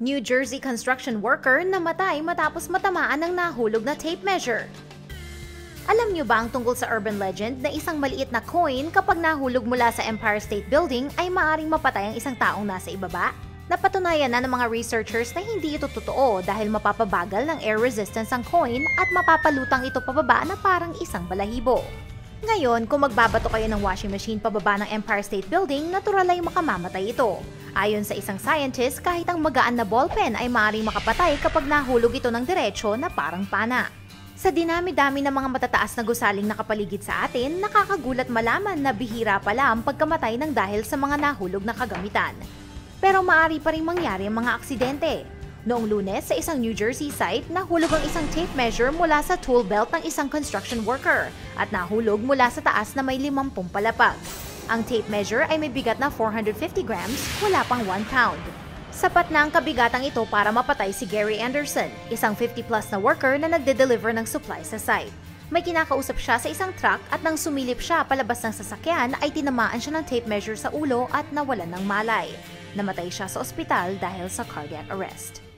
New Jersey construction worker namatay matapos matamaan ng nahulog na tape measure. Alam niyo ba ang tungkol sa urban legend na isang maliit na coin kapag nahulog mula sa Empire State Building ay maaring mapatay ang isang taong nasa ibaba? Napatunayan na ng mga researchers na hindi ito totoo dahil mapapabagal ng air resistance ang coin at mapapalutang ito pababa na parang isang balahibo. Ngayon, kung magbabato kayo ng washing machine pababa ng Empire State Building, natural ay makamamatay ito. Ayon sa isang scientist, kahit ang magaan na ballpen ay maaaring makapatay kapag nahulog ito ng diretsyo na parang pana. Sa dinami-dami ng mga matataas na gusaling nakapaligid sa atin, nakakagulat malaman na bihira pala ang pagkamatay ng dahil sa mga nahulog na kagamitan. Pero maaari pa rin mangyari ang mga aksidente. Noong lunes, sa isang New Jersey site, nahulog ang isang tape measure mula sa tool belt ng isang construction worker at nahulog mula sa taas na may 50 palapag. Ang tape measure ay may bigat na 450 grams, wala pang 1 pound. Sapat na ang kabigatang ito para mapatay si Gary Anderson, isang 50-plus na worker na nagde-deliver ng supply sa site. May kinakausap siya sa isang truck at nang sumilip siya palabas ng sasakyan ay tinamaan siya ng tape measure sa ulo at nawalan ng malay. Namatay siya sa ospital dahil sa cardiac arrest.